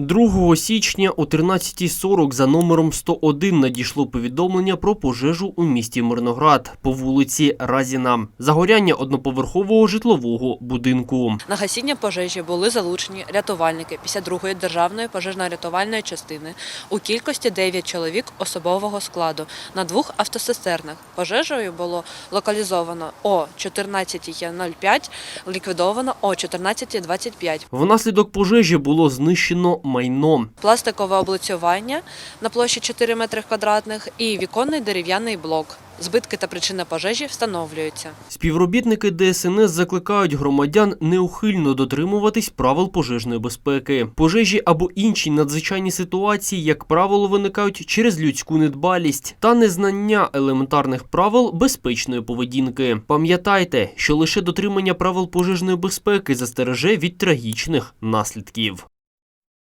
2 січня о 13.40 за номером 101 надійшло повідомлення про пожежу у місті Мирноград по вулиці Разіна. Загоряння одноповерхового житлового будинку. На гасіння пожежі були залучені рятувальники 52-ї державної пожежно-рятувальної частини у кількості 9 чоловік особового складу на двох автоцистернах. Пожежею було локалізовано о 14.05, ліквідовано о 14.25. Внаслідок пожежі було знищено майно. Пластикове облицювання на площі 4 метри квадратних і віконний дерев'яний блок. Збитки та причина пожежі встановлюються. Співробітники ДСНС закликають громадян неухильно дотримуватись правил пожежної безпеки. Пожежі або інші надзвичайні ситуації, як правило, виникають через людську недбалість та незнання елементарних правил безпечної поведінки. Пам'ятайте, що лише дотримання правил пожежної безпеки застереже від трагічних наслідків.